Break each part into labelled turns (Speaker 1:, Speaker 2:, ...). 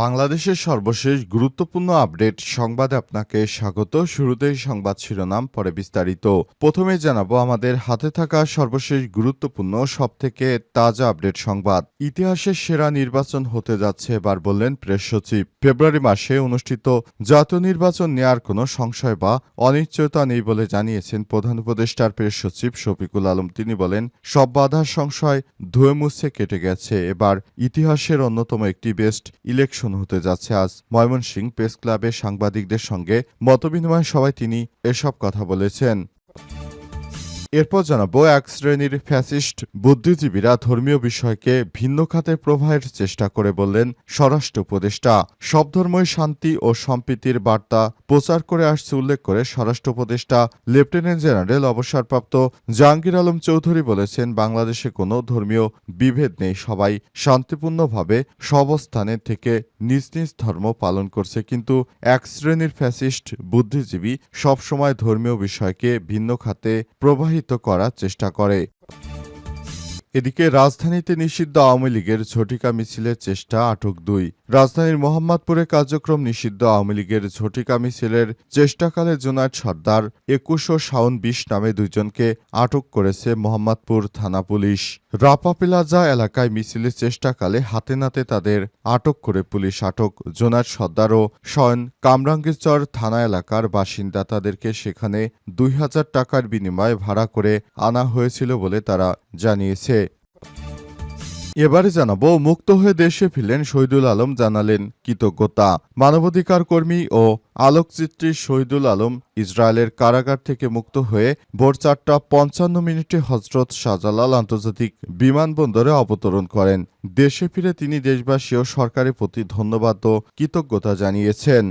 Speaker 1: বাংলাদেশের সর্বশেষ গুরুত্বপূর্ণ আপডেট সংবাদে আপনাকে স্বাগত শুরুতেই সংবাদ শিরোনাম পরে বিস্তারিত প্রথমে জানাবো আমাদের হাতে থাকা সর্বশেষ গুরুত্বপূর্ণ সবথেকে তাজা আপডেট সংবাদ ইতিহাসের সেরা নির্বাচন হতে যাচ্ছে এবার বললেন প্রেস সচিব ফেব্রুয়ারি মাসে অনুষ্ঠিত জাতীয় নির্বাচন নেয়ার কোনো সংশয় বা অনিশ্চয়তা নেই বলে জানিয়েছেন প্রধান উপদেষ্টার প্রেস সচিব শফিকুল আলম তিনি বলেন সব বাধার সংশয় ধুয়ে মুছে কেটে গেছে এবার ইতিহাসের অন্যতম একটি বেস্ট ইলেকশন ইলেকশন হতে যাচ্ছে আজ ময়মনসিংহ প্রেস ক্লাবে সাংবাদিকদের সঙ্গে মতবিনিময় সভায় তিনি এসব কথা বলেছেন এরপর জানাবো এক শ্রেণীর ফ্যাসিস্ট বুদ্ধিজীবীরা ধর্মীয় বিষয়কে ভিন্ন খাতে প্রবাহের চেষ্টা করে বললেন স্বরাষ্ট্র উপদেষ্টা সব ধর্মই শান্তি ও সম্প্রীতির বার্তা প্রচার করে আসছে উল্লেখ করে স্বরাষ্ট্র উপদেষ্টা লেফটেন্যান্ট জেনারেল অবসরপ্রাপ্ত জাহাঙ্গীর আলম চৌধুরী বলেছেন বাংলাদেশে কোনো ধর্মীয় বিভেদ নেই সবাই শান্তিপূর্ণভাবে সবস্থানে থেকে নিজ নিজ ধর্ম পালন করছে কিন্তু এক শ্রেণীর ফ্যাসিস্ট বুদ্ধিজীবী সবসময় ধর্মীয় বিষয়কে ভিন্ন খাতে প্রবাহী প্রভাবিত করার চেষ্টা করে এদিকে রাজধানীতে নিষিদ্ধ আওয়ামী লীগের ঝটিকা মিছিলের চেষ্টা আটক দুই রাজধানীর মোহাম্মদপুরে কার্যক্রম নিষিদ্ধ আওয়ামী লীগের ঝটিকা মিছিলের চেষ্টাকালে জোনায়দ সর্দার একুশ ও শাওন বিশ নামে দুইজনকে আটক করেছে মোহাম্মদপুর থানা পুলিশ রাপা প্লাজা এলাকায় মিছিলের চেষ্টাকালে হাতে নাতে তাদের আটক করে পুলিশ আটক জোনায়দ সর্দার ও শয়ন কামরাঙ্গীরচর থানা এলাকার বাসিন্দা তাদেরকে সেখানে দুই হাজার টাকার বিনিময়ে ভাড়া করে আনা হয়েছিল বলে তারা জানিয়েছে এবারে জানাবো মুক্ত হয়ে দেশে ফিরলেন শহীদুল আলম জানালেন কৃতজ্ঞতা মানবাধিকার কর্মী ও আলোকচিত্রী শহীদুল আলম ইসরায়েলের কারাগার থেকে মুক্ত হয়ে ভোর চারটা পঞ্চান্ন মিনিটে হজরত শাহজালাল আন্তর্জাতিক বিমানবন্দরে অবতরণ করেন দেশে ফিরে তিনি দেশবাসী ও সরকারের প্রতি ধন্যবাদ ও কৃতজ্ঞতা জানিয়েছেন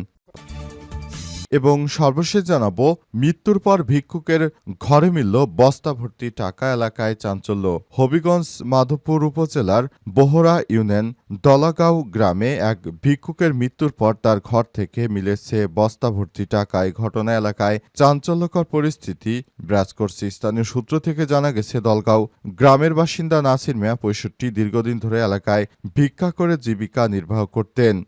Speaker 1: এবং সর্বশেষ জানাবো মৃত্যুর পর ভিক্ষুকের ঘরে মিলল বস্তা ভর্তি টাকা এলাকায় চাঞ্চল্য হবিগঞ্জ মাধবপুর উপজেলার বহরা ইউনিয়ন দলাগাঁও গ্রামে এক ভিক্ষুকের মৃত্যুর পর তার ঘর থেকে মিলেছে বস্তা ভর্তি টাকায় ঘটনা এলাকায় চাঞ্চল্যকর পরিস্থিতি বিরাজ করছে স্থানীয় সূত্র থেকে জানা গেছে দলগাঁও গ্রামের বাসিন্দা নাসির মিয়া পঁয়ষট্টি দীর্ঘদিন ধরে এলাকায় ভিক্ষা করে জীবিকা নির্বাহ করতেন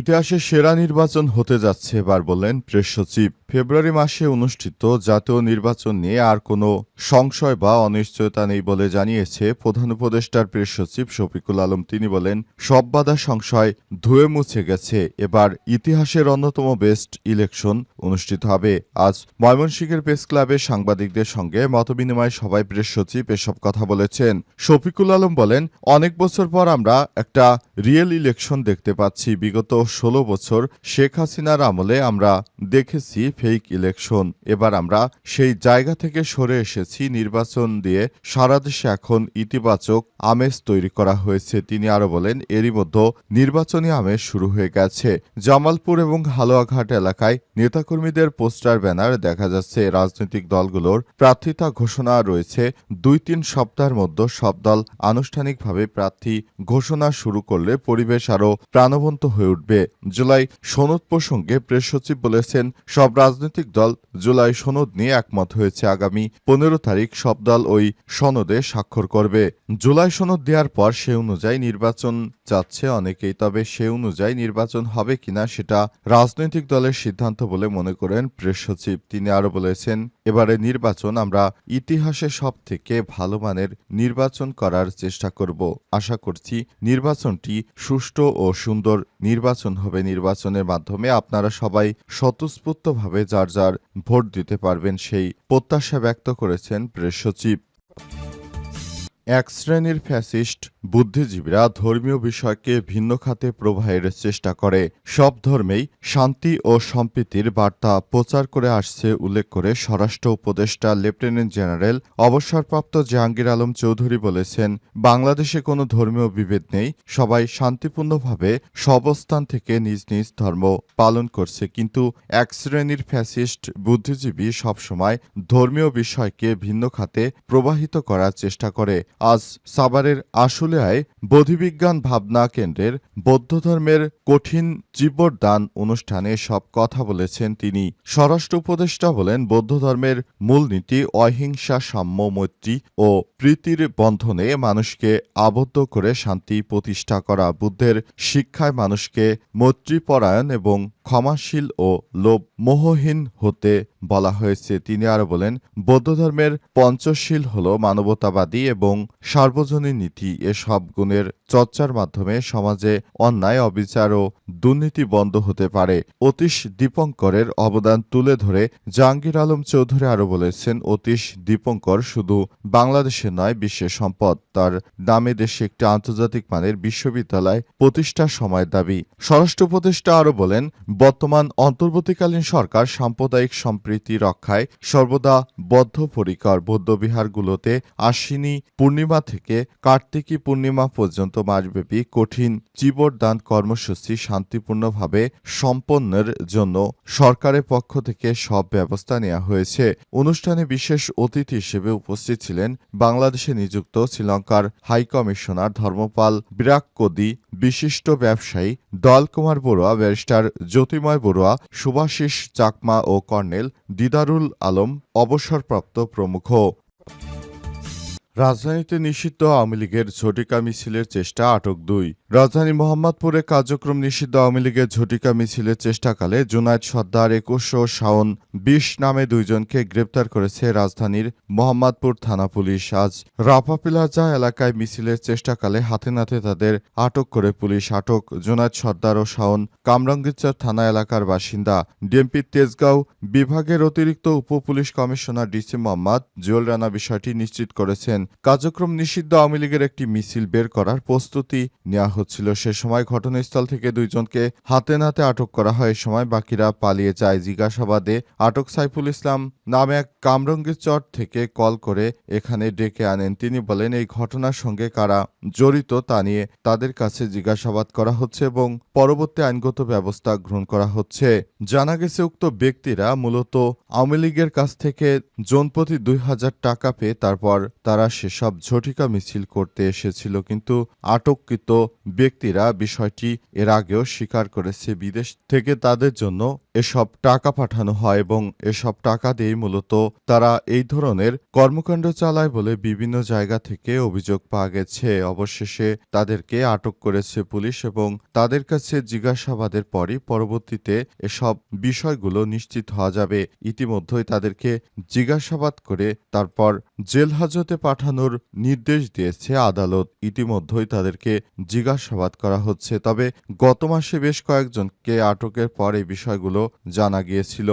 Speaker 1: ইতিহাসের সেরা নির্বাচন হতে যাচ্ছে এবার বললেন প্রেস সচিব ফেব্রুয়ারি মাসে অনুষ্ঠিত জাতীয় নির্বাচন নিয়ে আর কোনো সংশয় বা অনিশ্চয়তা নেই বলে জানিয়েছে প্রধান উপদেষ্টার প্রেস সচিব শফিকুল আলম তিনি বলেন সব বাধা সংশয় ধুয়ে মুছে গেছে এবার ইতিহাসের অন্যতম বেস্ট ইলেকশন অনুষ্ঠিত হবে আজ ময়মনসিংহের প্রেস ক্লাবে সাংবাদিকদের সঙ্গে মতবিনিময়ে সভায় প্রেস সচিব এসব কথা বলেছেন শফিকুল আলম বলেন অনেক বছর পর আমরা একটা রিয়েল ইলেকশন দেখতে পাচ্ছি বিগত ষোলো বছর শেখ হাসিনার আমলে আমরা দেখেছি ফেক ইলেকশন এবার আমরা সেই জায়গা থেকে সরে এসেছি নির্বাচন দিয়ে সারা দেশে এখন ইতিবাচক আমেজ তৈরি করা হয়েছে তিনি আরও বলেন এরই মধ্যে নির্বাচনী আমেজ শুরু হয়ে গেছে জামালপুর এবং হালুয়াঘাট এলাকায় নেতাকর্মীদের পোস্টার ব্যানার দেখা যাচ্ছে রাজনৈতিক দলগুলোর প্রার্থিতা ঘোষণা রয়েছে দুই তিন সপ্তাহের মধ্যে সব দল আনুষ্ঠানিকভাবে প্রার্থী ঘোষণা শুরু করলে পরিবেশ আরও প্রাণবন্ত হয়ে উঠবে উঠবে জুলাই সনদ প্রসঙ্গে প্রেস সচিব বলেছেন সব রাজনৈতিক দল জুলাই সনদ নিয়ে একমত হয়েছে আগামী পনেরো তারিখ সব দল ওই সনদে স্বাক্ষর করবে জুলাই সনদ দেওয়ার পর সে অনুযায়ী নির্বাচন চাচ্ছে অনেকেই তবে সে অনুযায়ী নির্বাচন হবে কিনা সেটা রাজনৈতিক দলের সিদ্ধান্ত বলে মনে করেন প্রেস সচিব তিনি আরও বলেছেন এবারে নির্বাচন আমরা ইতিহাসে সব থেকে ভালো মানের নির্বাচন করার চেষ্টা করব আশা করছি নির্বাচনটি সুষ্ঠু ও সুন্দর নির্বাচন হবে নির্বাচনের মাধ্যমে আপনারা সবাই স্বতঃস্ফূর্তভাবে যার যার ভোট দিতে পারবেন সেই প্রত্যাশা ব্যক্ত করেছেন প্রেস সচিব এক শ্রেণীর ফ্যাসিস্ট বুদ্ধিজীবীরা ধর্মীয় বিষয়কে ভিন্ন খাতে প্রবাহের চেষ্টা করে সব ধর্মেই শান্তি ও সম্প্রীতির বার্তা প্রচার করে আসছে উল্লেখ করে স্বরাষ্ট্র উপদেষ্টা লেফটেন্যান্ট জেনারেল অবসরপ্রাপ্ত জাহাঙ্গীর আলম চৌধুরী বলেছেন বাংলাদেশে কোনো ধর্মীয় বিভেদ নেই সবাই শান্তিপূর্ণভাবে সবস্থান থেকে নিজ নিজ ধর্ম পালন করছে কিন্তু এক শ্রেণীর ফ্যাসিস্ট বুদ্ধিজীবী সবসময় ধর্মীয় বিষয়কে ভিন্ন খাতে প্রবাহিত করার চেষ্টা করে আজ সাভারের আশুলিয়ায় বোধিবিজ্ঞান ভাবনা কেন্দ্রের বৌদ্ধধর্মের কঠিন জীবদান অনুষ্ঠানে সব কথা বলেছেন তিনি স্বরাষ্ট্র উপদেষ্টা বলেন বৌদ্ধধর্মের মূলনীতি অহিংসা সাম্য মৈত্রী ও প্রীতির বন্ধনে মানুষকে আবদ্ধ করে শান্তি প্রতিষ্ঠা করা বুদ্ধের শিক্ষায় মানুষকে মৈত্রীপরায়ণ এবং ক্ষমাশীল ও মোহহীন হতে বলা হয়েছে তিনি আরও বলেন বৌদ্ধ ধর্মের পঞ্চশীল হল মানবতাবাদী এবং সার্বজনীন নীতি এসব গুণের চর্চার মাধ্যমে সমাজে অন্যায় অবিচার ও দুর্নীতি বন্ধ হতে পারে অতীশ দীপঙ্করের অবদান তুলে ধরে জাহাঙ্গীর আলম চৌধুরী আরও বলেছেন অতীশ দীপঙ্কর শুধু বাংলাদেশে নয় বিশ্বের সম্পদ তার নামে দেশে একটি আন্তর্জাতিক মানের বিশ্ববিদ্যালয় প্রতিষ্ঠার সময় দাবি স্বরাষ্ট্র উপদেষ্টা আরও বলেন বর্তমান অন্তর্বর্তীকালীন সরকার সাম্প্রদায়িক সম্প্রীতি রক্ষায় সর্বদা বদ্ধপরিকর বৌদ্ধবিহারগুলোতে আশ্বিনী পূর্ণিমা থেকে কার্তিকী পূর্ণিমা পর্যন্ত চলন্ত মাসব্যাপী কঠিন জীবরদান কর্মসূচি শান্তিপূর্ণভাবে সম্পন্নের জন্য সরকারের পক্ষ থেকে সব ব্যবস্থা নেওয়া হয়েছে অনুষ্ঠানে বিশেষ অতিথি হিসেবে উপস্থিত ছিলেন বাংলাদেশে নিযুক্ত শ্রীলঙ্কার হাইকমিশনার ধর্মপাল বিরাক্কদি বিশিষ্ট ব্যবসায়ী দল কুমার বড়ুয়া ব্যারিস্টার জ্যোতিময় বড়ুয়া সুভাশিস চাকমা ও কর্নেল দিদারুল আলম অবসরপ্রাপ্ত প্রমুখ রাজধানীতে নিষিদ্ধ আওয়ামী লীগের ঝটিকা মিছিলের চেষ্টা আটক দুই রাজধানী মোহাম্মদপুরে কার্যক্রম নিষিদ্ধ আওয়ামী লীগের ঝটিকা মিছিলের চেষ্টাকালে জুনায়দ সর্দার একুশ ও শাওন বিশ নামে দুইজনকে গ্রেপ্তার করেছে রাজধানীর মোহাম্মদপুর থানা পুলিশ আজ রাফা প্লাজা এলাকায় মিছিলের চেষ্টাকালে হাতে নাতে তাদের আটক করে পুলিশ আটক জুনায়দ সর্দার ও শাওন কামরাঙ্গিচর থানা এলাকার বাসিন্দা ডিএমপি তেজগাঁও বিভাগের অতিরিক্ত উপ police commissioner DC Mohammad Jewel Rana বিষয়টি নিশ্চিত করেছেন কার্যক্রম নিষিদ্ধ আওয়ামী লীগের একটি মিছিল বের করার প্রস্তুতি নেওয়া হচ্ছিল সে সময় ঘটনাস্থল থেকে দুইজনকে হাতে নাতে আটক করা হয় এ সময় বাকিরা পালিয়ে যায় জিজ্ঞাসাবাদে আটক সাইফুল ইসলাম নামে এক কামরঙ্গীর চর থেকে কল করে এখানে ডেকে আনেন তিনি বলেন এই ঘটনার সঙ্গে কারা জড়িত তা নিয়ে তাদের কাছে জিজ্ঞাসাবাদ করা হচ্ছে এবং পরবর্তী আইনগত ব্যবস্থা গ্রহণ করা হচ্ছে জানা গেছে উক্ত ব্যক্তিরা মূলত আওয়ামী লীগের কাছ থেকে জনপ্রতি দুই হাজার টাকা পেয়ে তারপর তারা সেসব ঝটিকা মিছিল করতে এসেছিল কিন্তু আটককৃত ব্যক্তিরা বিষয়টি এর আগেও স্বীকার করেছে বিদেশ থেকে তাদের জন্য এসব টাকা পাঠানো হয় এবং এসব টাকা দিয়ে মূলত তারা এই ধরনের কর্মকাণ্ড চালায় বলে বিভিন্ন জায়গা থেকে অভিযোগ পাওয়া গেছে অবশেষে তাদেরকে আটক করেছে পুলিশ এবং তাদের কাছে জিজ্ঞাসাবাদের পরই পরবর্তীতে এসব বিষয়গুলো নিশ্চিত হওয়া যাবে ইতিমধ্যেই তাদেরকে জিজ্ঞাসাবাদ করে তারপর জেল হাজতে পাঠানোর নির্দেশ দিয়েছে আদালত ইতিমধ্যেই তাদেরকে জিজ্ঞাসাবাদ করা হচ্ছে তবে গত মাসে বেশ কয়েকজনকে আটকের পর এই বিষয়গুলো জানা গিয়েছিল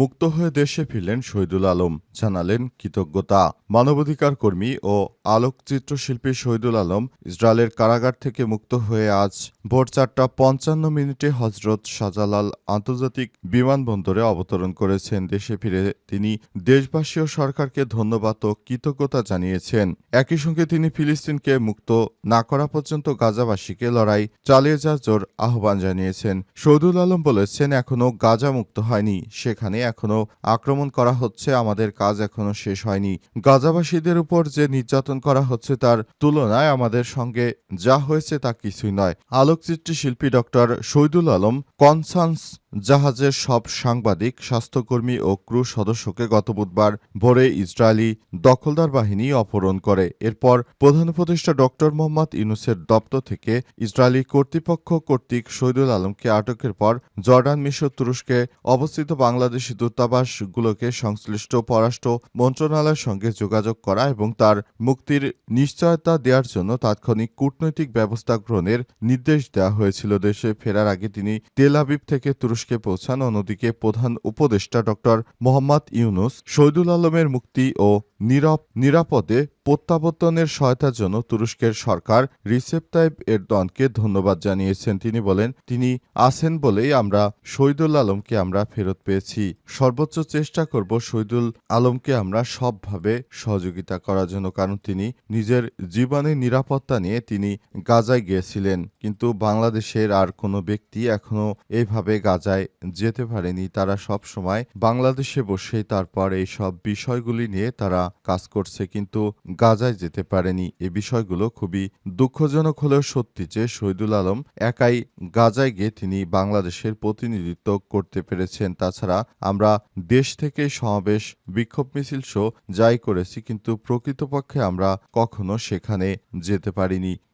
Speaker 1: মুক্ত হয়ে দেশে ফিরলেন শহীদুল আলম জানালেন কৃতজ্ঞতা মানবাধিকার কর্মী ও আলোকচিত্র শিল্পী শহীদুল আলম ইসরায়েলের কারাগার থেকে মুক্ত হয়ে আজ ভোর চারটা পঞ্চান্ন মিনিটে হজরত শাহজালাল আন্তর্জাতিক বিমানবন্দরে অবতরণ করেছেন দেশে ফিরে তিনি দেশবাসী ও সরকারকে ধন্যবাদ ও কৃতজ্ঞতা জানিয়েছেন একই সঙ্গে তিনি ফিলিস্তিনকে মুক্ত না করা পর্যন্ত গাজাবাসীকে লড়াই চালিয়ে যাওয়ার আহ্বান জানিয়েছেন শহীদুল আলম বলেছেন এখনও গাজা মুক্ত হয়নি সেখানে এখনও আক্রমণ করা হচ্ছে আমাদের কাজ এখনও শেষ হয়নি গাজাবাসীদের উপর যে নির্যাতন করা হচ্ছে তার তুলনায় আমাদের সঙ্গে যা হয়েছে তা কিছুই নয় আলোকচিত্রী শিল্পী ডক্টর শহীদুল আলম কনসান্স জাহাজের সব সাংবাদিক স্বাস্থ্যকর্মী ও ক্রু সদস্যকে গত বুধবার ভোরে ইসরায়েলি দখলদার বাহিনী অপহরণ করে এরপর প্রধান উপদেষ্টা ডক্টর মোহাম্মদ ইউনুসের দপ্তর থেকে ইসরায়েলি কর্তৃপক্ষ কর্তৃক শহীদুল আলমকে আটকের পর জর্ডান মিশর তুরস্কে অবস্থিত বাংলাদেশি দূতাবাসগুলোকে সংশ্লিষ্ট পররাষ্ট্র মন্ত্রণালয়ের সঙ্গে যোগাযোগ করা এবং তার মুক্তির নিশ্চয়তা দেওয়ার জন্য তাৎক্ষণিক কূটনৈতিক ব্যবস্থা গ্রহণের নির্দেশ দেওয়া হয়েছিল দেশে ফেরার আগে তিনি তেল আবিব থেকে তুরস্ক তুরস্কে পৌঁছান অন্যদিকে প্রধান উপদেষ্টা ড মোহাম্মদ ইউনুস শহীদুল আলমের মুক্তি ও নিরাপদে প্রত্যাবর্তনের সহায়তার জন্য তুরস্কের সরকার রিসেপ তাইব এরদনকে ধন্যবাদ জানিয়েছেন তিনি বলেন তিনি আছেন বলেই আমরা শহীদুল আলমকে আমরা ফেরত পেয়েছি সর্বোচ্চ চেষ্টা করব শহীদুল আলমকে আমরা সবভাবে সহযোগিতা করার জন্য কারণ তিনি নিজের জীবনের নিরাপত্তা নিয়ে তিনি গাজায় গিয়েছিলেন কিন্তু বাংলাদেশের আর কোনো ব্যক্তি এখনও এভাবে গাজায় যেতে পারেনি তারা সব সময় বাংলাদেশে বসে তারপর এই সব বিষয়গুলি নিয়ে তারা কাজ করছে কিন্তু গাজায় যেতে পারেনি এ বিষয়গুলো খুবই দুঃখজনক হলেও সত্যি যে শহীদুল আলম একাই গাজায় গিয়ে তিনি বাংলাদেশের প্রতিনিধিত্ব করতে পেরেছেন তাছাড়া আমরা দেশ থেকে সমাবেশ বিক্ষোভ মিছিল শো যাই করেছি কিন্তু প্রকৃতপক্ষে আমরা কখনো সেখানে যেতে পারিনি